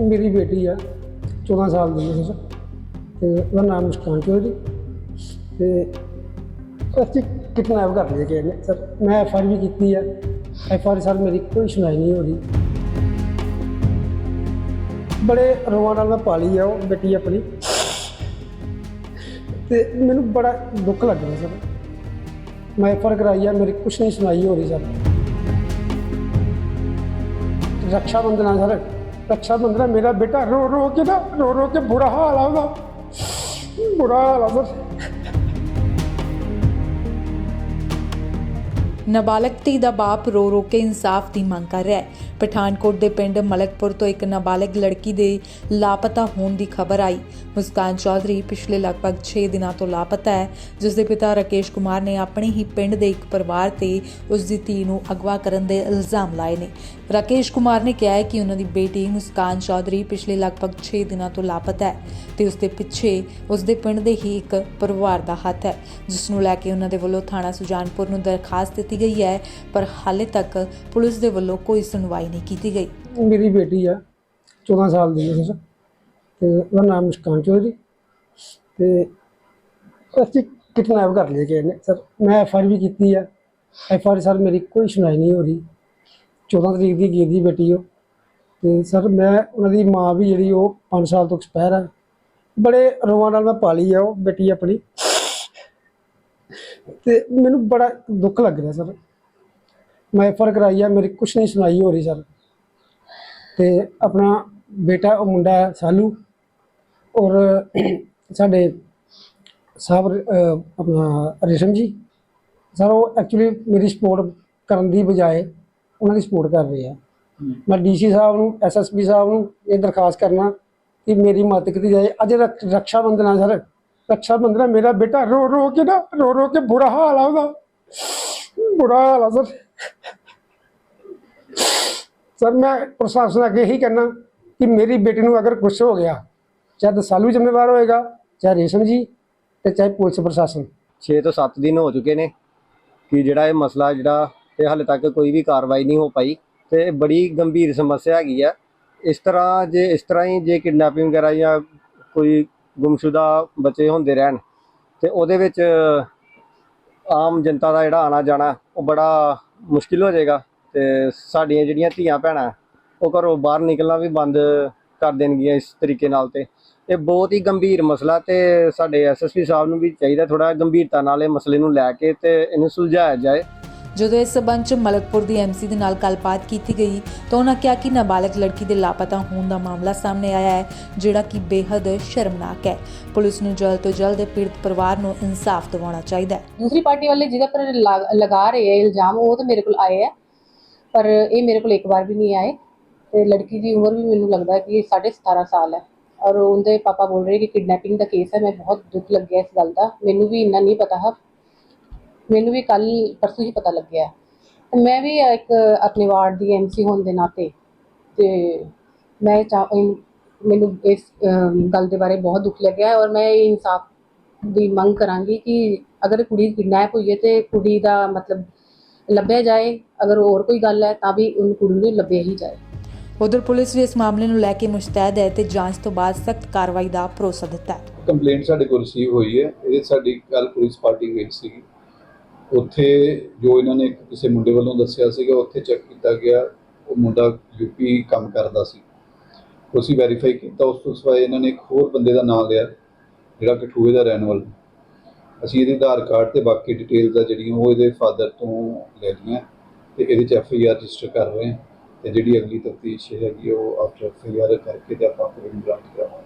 ਮੇਰੀ ਬੇਟੀ ਆ 14 ਸਾਲ ਦੀ ਹੈ ਸਰ ਤੇ ਉਹਦਾ ਨਾਮ ਮੁਸਕਾਨ ਚੌਧਰੀ ਤੇ ਅਸੀਂ ਕਿਡਨੈਪ ਕਰ ਲਿਆ ਕਿਸੇ ਨੇ। ਸਰ, ਮੈਂ ਐਫ ਆਰ ਵੀ ਕੀਤੀ ਆ। ਐਫ ਆਰ ਸਰ ਮੇਰੀ ਕੋਈ ਸੁਣਾਈ ਨਹੀਂ ਹੋ ਰਹੀ। ਬੜੇ ਰੋਆਂ ਨਾਲ ਮੈਂ ਪਾਲੀ ਆ ਉਹ ਬੇਟੀ ਆਪਣੀ। ਤੇ ਮੈਨੂੰ ਬੜਾ ਦੁੱਖ ਲੱਗ ਰਿਹਾ ਸਰ। ਮੈਂ ਐਫ ਆਰ ਕਰਾਈ ਆ, ਮੇਰੀ ਕੁਛ ਨਹੀਂ ਸੁਣਾਈ ਹੋ ਰਹੀ ਸਰ। ਰਕਸ਼ਾ ਬੰਧਨ ਸਰ। ਰਕਸ਼ਾ ਬੰਧਨ ਮੇਰਾ ਬੇਟਾ ਰੋ ਰੋ ਕੇ ਨਾ, ਰੋ ਰੋ ਕੇ ਬੁਰਾ ਹਾਲ ਆ ਉਹਦਾ। ਬੁਰਾ ਹਾਲ ਆ ਸਰ ਨਾਬਾਲਗ ਧੀ ਦਾ ਬਾਪ ਰੋ ਰੋ ਕੇ ਇਨਸਾਫ ਦੀ ਮੰਗ ਕਰ ਰਿਹਾ ਹੈ। ਪਠਾਨਕੋਟ ਦੇ ਪਿੰਡ ਮਲਕਪੁਰ ਤੋਂ ਇੱਕ ਨਾਬਾਲਗ ਲੜਕੀ ਦੇ ਲਾਪਤਾ ਹੋਣ ਦੀ ਖਬਰ ਆਈ। ਮੁਸਕਾਨ ਚੌਧਰੀ ਪਿਛਲੇ ਲਗਭਗ 6 ਦਿਨਾਂ ਤੋਂ ਲਾਪਤਾ ਹੈ ਜਿਸ ਦੇ ਪਿਤਾ ਰਾਕੇਸ਼ ਕੁਮਾਰ ਨੇ ਆਪਣੇ ਹੀ ਪਿੰਡ ਦੇ ਇੱਕ ਪਰਿਵਾਰ ਤੇ ਉਸ ਦੀ ਧੀ ਨੂੰ ਅਗਵਾ ਕਰਨ ਦੇ ਇਲਜ਼ਾਮ ਲਾਏ ਨੇ। ਰਾਕੇਸ਼ ਕੁਮਾਰ ਨੇ ਕਿਹਾ ਹੈ ਕਿ ਉਹਨਾਂ ਦੀ ਬੇਟੀ ਮੁਸਕਾਨ ਚੌਧਰੀ ਪਿਛਲੇ ਲਗਭਗ 6 ਦਿਨਾਂ ਤੋਂ ਲਾਪਤਾ ਹੈ ਤੇ ਉਸ ਦੇ ਪਿੱਛੇ ਉਸ ਦੇ ਪਿੰਡ ਦੇ ਹੀ ਇੱਕ ਪਰਿਵਾਰ ਦਾ ਹੱਥ ਹੈ, ਜਿਸ ਨੂੰ ਲੈ ਕੇ ਉਹਨਾਂ ਦੇ ਵੱਲੋਂ ਥਾਣਾ ਸੁਜਾਨਪੁਰ ਨੂੰ ਦਰਖਾਸਤ ਦਿੱਤੀ ਗਈ ਹੈ, ਪਰ ਹਾਲੇ ਤੱਕ ਪੁਲਿਸ ਦੇ ਵੱਲੋਂ ਕੋਈ ਸੁਣਵਾਈ ਨਹੀਂ ਕੀਤੀ ਗਈ। ਮੇਰੀ ਬੇਟੀ ਆ 14 ਸਾਲ ਦੀ ਹੈ ਤੇ ਉਹਦਾ ਨਾਮ ਮੁਸਕਾਨ ਚੌਧਰੀ। ਤੇ ਅਸੀਂ ਕਿਡਨੈਪ ਕਰ ਲਿਆ ਕਿਸੇ ਨੇ। ਸਰ, ਮੈਂ ਐਫ ਆਰ ਵੀ ਕੀਤੀ ਆ। ਐਫ ਆਰ ਸਰ, ਮੇਰੀ ਕੋਈ ਸੁਣਾਈ ਨਹੀਂ ਹੋ ਰਹੀ। 14 ਤਰੀਕ ਦੀ ਗਈ ਦੀ ਬੇਟੀ ਉਹ। ਤੇ ਸਰ, ਮੈਂ ਉਹਨਾਂ ਦੀ ਮਾਂ ਵੀ ਜਿਹੜੀ ਉਹ 5 ਸਾਲ ਤੋਂ ਐਕਸਪਾਇਰ ਆ। ਬੜੇ ਰੋਵਾਂ ਨਾਲ ਮੈਂ ਪਾਲੀ ਆ ਉਹ ਬੇਟੀ ਆਪਣੀ। ਤੇ ਮੈਨੂੰ ਬੜਾ ਦੁੱਖ ਲੱਗ ਰਿਹਾ ਸਰ। ਮੈਂ ਐਫ ਆਰ ਕਰਾਈ ਆ, ਮੇਰੀ ਕੁਛ ਨਹੀਂ ਸੁਣਾਈ ਹੋ ਰਹੀ ਸਰ। ਤੇ ਆਪਣਾ ਬੇਟਾ, ਉਹ ਮੁੰਡਾ ਸਾਲੂ। ਔਰ ਸਾਡੇ ਸਾਹਿਬ ਆਪਣਾ ਰੇਸ਼ਮ ਜੀ। ਸਰ, ਉਹ ਐਕਚੁਅਲੀ ਮੇਰੀ ਸਪੋਰਟ ਕਰਨ ਦੀ ਬਜਾਏ ਉਹਨਾਂ ਦੀ ਸਪੋਰਟ ਕਰ ਰਹੇ ਆ। ਮੈਂ ਡੀਸੀ ਸਾਹਿਬ ਨੂੰ ਐਸਐਸਪੀ ਸਾਹਿਬ ਨੂੰ ਇਹ ਦਰਖਾਸਤ ਕਰਨਾ ਕਿ ਮੇਰੀ ਮਦਦ ਕੀਤੀ ਜਾਏ। ਅੱਜ ਰਕ- ਰਕਸ਼ਾ ਬੰਧਨ ਆ ਸਰ। ਰਕਸ਼ਾ ਬੰਧਨ ਮੇਰਾ ਬੇਟਾ ਰੋ ਰੋ ਕੇ ਨਾ, ਰੋ ਰੋ ਕੇ ਬੁਰਾ ਹਾਲ ਆ ਉਹਦਾ। ਬੁਰਾ ਹਾਲ ਆ ਸਰ। ਸਰ, ਮੈਂ ਪ੍ਰਸ਼ਾਸਨ ਅੱਗੇ ਇਹੀ ਕਹਿਣਾ ਕਿ ਮੇਰੀ ਬੇਟੀ ਨੂੰ ਅਗਰ ਕੁਝ ਹੋ ਗਿਆ, ਚਾਹੇ ਦਸਾਲੂ ਜ਼ਿੰਮੇਵਾਰ ਹੋਏਗਾ, ਚਾਹੇ ਰੇਸ਼ਮ ਜੀ ਤੇ ਚਾਹੇ ਪੁਲਿਸ ਪ੍ਰਸ਼ਾਸਨ। 6 ਤੋਂ 7 ਦਿਨ ਹੋ ਚੁੱਕੇ ਨੇ ਕਿ ਜਿਹੜਾ ਇਹ ਮਸਲਾ ਜਿਹੜਾ ਤੇ ਹਾਲੇ ਤੱਕ ਕੋਈ ਵੀ ਕਾਰਵਾਈ ਨਹੀਂ ਹੋ ਪਾਈ ਤੇ ਬੜੀ ਗੰਭੀਰ ਸਮੱਸਿਆ ਹੈਗੀ ਆ। ਇਸ ਤਰ੍ਹਾਂ ਜੇ ਇਸ ਤਰ੍ਹਾਂ ਹੀ ਜੇ ਕਿਡਨੈਪਿੰਗ ਵਗੈਰਾ ਜਾਂ ਕੋਈ ਗੁੰਮਸ਼ੁਦਾ ਬੱਚੇ ਹੁੰਦੇ ਰਹਿਣ ਤੇ ਉਹਦੇ ਵਿੱਚ ਆਮ ਜਨਤਾ ਦਾ ਜਿਹੜਾ ਆਣਾ ਜਾਣਾ ਉਹ ਬੜਾ ਮੁਸ਼ਕਿਲ ਹੋ ਜਾਏਗਾ ਤੇ ਸਾਡੀਆਂ ਜਿਹੜੀਆਂ ਧੀਆਂ ਭੈਣਾਂ ਉਹ ਘਰੋਂ ਬਾਹਰ ਨਿਕਲਣਾ ਵੀ ਬੰਦ ਕਰ ਦੇਣਗੀਆਂ ਇਸ ਤਰੀਕੇ ਨਾਲ ਤੇ ਇਹ ਬਹੁਤ ਹੀ ਗੰਭੀਰ ਮਸਲਾ ਤੇ ਸਾਡੇ ਐਸਐਸਪੀ ਸਾਹਿਬ ਨੂੰ ਵੀ ਚਾਹੀਦਾ ਥੋੜਾ ਗੰਭੀਰਤਾ ਨਾਲ ਇਹ ਮਸਲੇ ਨੂੰ ਲੈ ਕੇ ਤੇ ਇਹਨੂੰ ਸੁਲਝਾਇਆ ਜਾਏ। ਜਦੋਂ ਇਸ ਸਬੰਧ 'ਚ ਮਲਕਪੁਰ ਦੀ ਐਮਸੀ ਦੇ ਨਾਲ ਗੱਲਬਾਤ ਕੀਤੀ ਗਈ, ਤਾਂ ਉਹਨਾਂ ਕਿਹਾ ਕਿ ਨਾਬਾਲਗ ਲੜਕੀ ਦੇ ਲਾਪਤਾ ਹੋਣ ਦਾ ਮਾਮਲਾ ਸਾਹਮਣੇ ਆਇਆ ਹੈ, ਜਿਹੜਾ ਕਿ ਬੇहद ਸ਼ਰਮਨਾਕ ਹੈ। ਪੁਲਿਸ ਨੂੰ ਜਲਦ ਤੋਂ ਜਲਦ ਪੀੜਤ ਪਰਿਵਾਰ ਨੂੰ ਇਨਸਾਫ ਦਿਵਾਉਣਾ ਚਾਹੀਦਾ ਹੈ। ਦੂਸਰੀ ਪਾਰਟੀ ਵਾਲੇ ਜਿਹਦੇ ਪਰ ਲਗਾ ਰਹੇ ਹੈ ਇਲਜ਼ਾਮ, ਉਹ ਤਾਂ ਮੇਰੇ ਕੋਲ ਆਏ ਹੈ ਪਰ ਇਹ ਮੇਰੇ ਕੋਲ ਇੱਕ ਵਾਰ ਵੀ ਨਹੀਂ ਆਏ। ਤੇ ਲੜਕੀ ਦੀ ਉਮਰ ਵੀ ਮੈਨੂੰ ਲੱਗਦਾ ਕਿ 17.5 ਸਾਲ ਹੈ। ਔਰ ਉਹਦੇ ਪਾਪਾ ਬੋਲ ਰਹੇ ਕਿ ਕਿਡਨੈਪਿੰਗ ਦਾ ਕੇਸ ਹੈ, ਮੈਂ ਬਹੁਤ ਦੁੱਖ ਲੱਗਿਆ ਇਸ ਗੱਲ ਦਾ। ਮੈਨੂੰ ਵੀ ਇੰਨਾ ਨਹੀਂ ਪਤਾ ਹੈ ਮੈਨੂੰ ਵੀ ਕੱਲ ਪਰਸੋਂ ਹੀ ਪਤਾ ਲੱਗਿਆ ਤੇ ਮੈਂ ਵੀ ਇੱਕ ਆਪਣੇ ਵਾਰਡ ਦੀ ਐਮਸੀ ਹੋਣ ਦੇ ਨਾਤੇ ਤੇ ਮੈਂ ਮੈਨੂੰ ਇਸ ਗੱਲ ਦੇ ਬਾਰੇ ਬਹੁਤ ਦੁੱਖ ਲੱਗਿਆ ਹੈ ਔਰ ਮੈਂ ਇਹ ਇਨਸਾਫ ਦੀ ਮੰਗ ਕਰਾਂਗੀ ਕਿ ਅਗਰ ਕੁੜੀ ਕਿਡਨੈਪ ਹੋਈ ਹੈ ਤੇ ਕੁੜੀ ਦਾ ਮਤਲਬ ਲੱਭਿਆ ਜਾਏ ਅਗਰ ਹੋਰ ਕੋਈ ਗੱਲ ਹੈ ਤਾਂ ਵੀ ਉਹਨੂੰ ਕੁੜੀ ਨੂੰ ਲੱਭਿਆ ਹੀ ਜਾਏ। ਉਧਰ ਪੁਲਿਸ ਵੀ ਇਸ ਮਾਮਲੇ ਨੂੰ ਲੈ ਕੇ ਮੁਸ਼ਤੈਦ ਹੈ ਤੇ ਜਾਂਚ ਤੋਂ ਬਾਅਦ ਸਖਤ ਕਾਰਵਾਈ ਦਾ ਭਰੋਸਾ ਦਿੱਤਾ ਹੈ। ਕੰਪਲੇਂਟ ਸਾਡੇ ਕੋਲ ਰਿਸੀਵ ਹੋਈ ਹੈ। ਇਹ ਸਾਡੀ ਕੱਲ ਪੁਲਿਸ ਪਾਰਟੀ ਗਈ ਸੀਗੀ। ਉੱਥੇ ਜੋ ਇਹਨਾਂ ਨੇ ਕਿਸੇ ਮੁੰਡੇ ਵੱਲੋਂ ਦੱਸਿਆ ਸੀਗਾ, ਉੱਥੇ ਚੈੱਕ ਕੀਤਾ ਗਿਆ। ਉਹ ਮੁੰਡਾ ਯੂਪੀ ਕੰਮ ਕਰਦਾ ਸੀ। ਅਸੀਂ ਵੈਰੀਫਾਈ ਕੀਤਾ। ਉਸ ਤੋਂ ਸਿਵਾਏ ਇਹਨਾਂ ਨੇ ਇੱਕ ਹੋਰ ਬੰਦੇ ਦਾ ਨਾਮ ਲਿਆ, ਜਿਹੜਾ ਕਠੂਏ ਦਾ ਰਹਿਣ ਵਾਲਾ। ਅਸੀਂ ਇਹਦੇ ਆਧਾਰ ਕਾਰਡ ਤੇ ਬਾਕੀ ਡਿਟੇਲਸ ਆ ਜਿਹੜੀਆਂ, ਉਹ ਇਹਦੇ ਫਾਦਰ ਤੋਂ ਲੈ ਲਈਆਂ। ਤੇ ਇਹਦੇ ਚ ਐਫ ਆਈ ਆਰ ਰਜਿਸਟਰ ਕਰ ਰਹੇ ਹਾਂ। ਤੇ ਜਿਹੜੀ ਅਗਲੀ ਤਫਤੀਸ਼ ਹੈਗੀ ਉਹ ਆਫਟਰ ਐਫ ਆਈ ਆਰ ਕਰਕੇ ਤੇ ਆਪਾਂ ਫਿਰ ਬਰਾਮਦ ਕਰਾਵਾਂਗੇ।